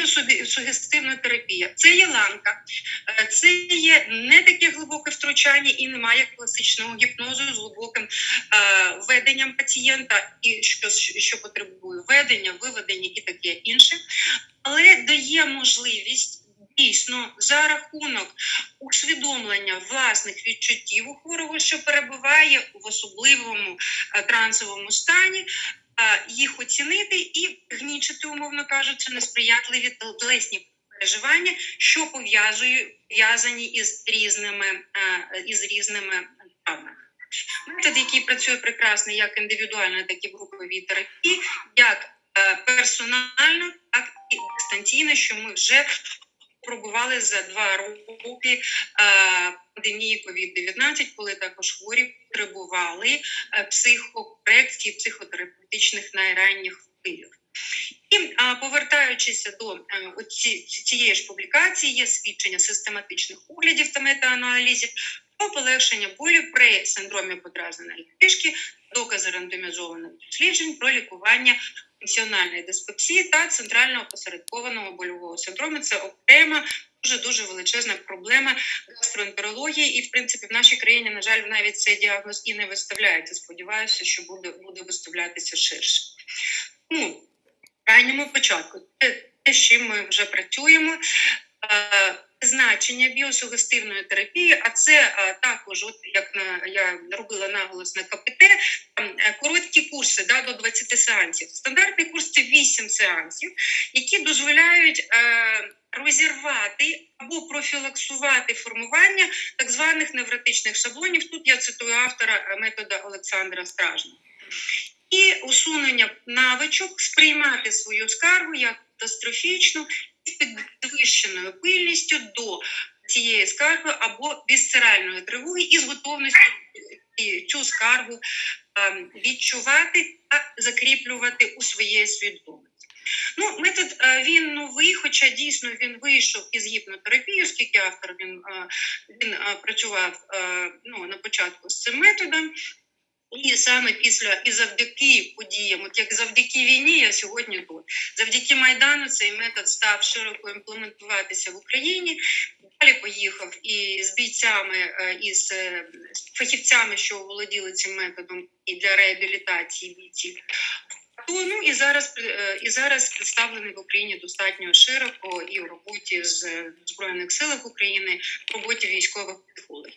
біосугестивна терапія. Це є ланка, е, це є не таке глибоке втручання і немає класичного гіпнозу з глибоким е, введенням пацієнта, і що, що потребує введення, виведення і таке інше, але дає можливість. Дійсно, за рахунок усвідомлення власних відчуттів у хворого, що перебуває в особливому е, трансовому стані, їх оцінити і гнічити, умовно кажучи, несприятливі телесні переживання, що пов'язують пов'язані із різними е, із різними травмами. Метод, який працює прекрасно як індивідуально, так і в груповій терапії, як е, персонально, так і дистанційно, що ми вже пробували за два роки е, пандемії COVID-19, коли також хворі потребували е, психокорекції, психотерапевтичних найранніх впливів. І а, повертаючися до е, цієї ж публікації, є свідчення систематичних оглядів та метааналізів про полегшення болю при синдромі подразненої кишки, докази рандомізованих досліджень про лікування функціональної диспепсії та центрального опосередкованого больового синдрому. Це окрема дуже дуже величезна проблема гастроентерології, і в принципі в нашій країні, на жаль, навіть цей діагноз і не виставляється. Сподіваюся, що буде, буде виставлятися ширше. Ну, крайньому початку, те, те, з чим ми вже працюємо. Значення біосугестивної терапії, а це е, також, от як на я робила наголос на КПТ, е, короткі курси да, до 20 сеансів. Стандартний курс це 8 сеансів, які дозволяють е, розірвати або профілаксувати формування так званих невротичних шаблонів. Тут я цитую автора метода Олександра Стражного. І усунення навичок сприймати свою скаргу як катастрофічну підвищеною пильністю до цієї скарги або вісцеральної тривоги і з готовністю цю скаргу ем, відчувати та закріплювати у своїй свідомості. Ну, метод він новий, хоча дійсно він вийшов із гіпнотерапії, оскільки автор він, е, він е, працював е, ну, на початку з цим методом. І саме після і завдяки подіям, от як завдяки війні, я сьогодні тут. Завдяки Майдану цей метод став широко імплементуватися в Україні. Далі поїхав і з бійцями, е, і з е, фахівцями, що володіли цим методом, і для реабілітації бійців. То, ну і зараз е, і зараз представлений в Україні достатньо широко і в роботі з збройних силах України, в роботі військових психологів.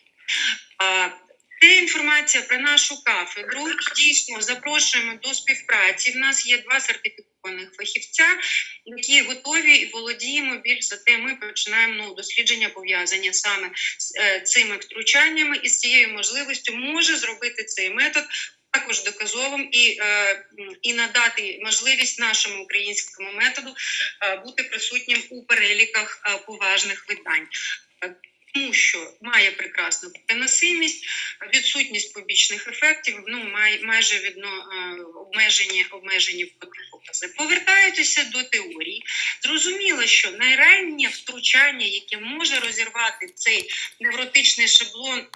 Це інформація про нашу кафедру. Дійсно запрошуємо до співпраці. В нас є два сертифікованих фахівця, які готові і володіємо більш за те. Ми починаємо ну, дослідження пов'язання саме з е, цими втручаннями і з цією можливістю може зробити цей метод. Також доказовим і, е, і надати можливість нашому українському методу е, бути присутнім у переліках е, поважних видань. Тому що має прекрасну переносимість, відсутність побічних ефектів, ну май, майже відно обмежені обмежені покази. Повертаючися до теорії, зрозуміло, що найраннє втручання, яке може розірвати цей невротичний шаблон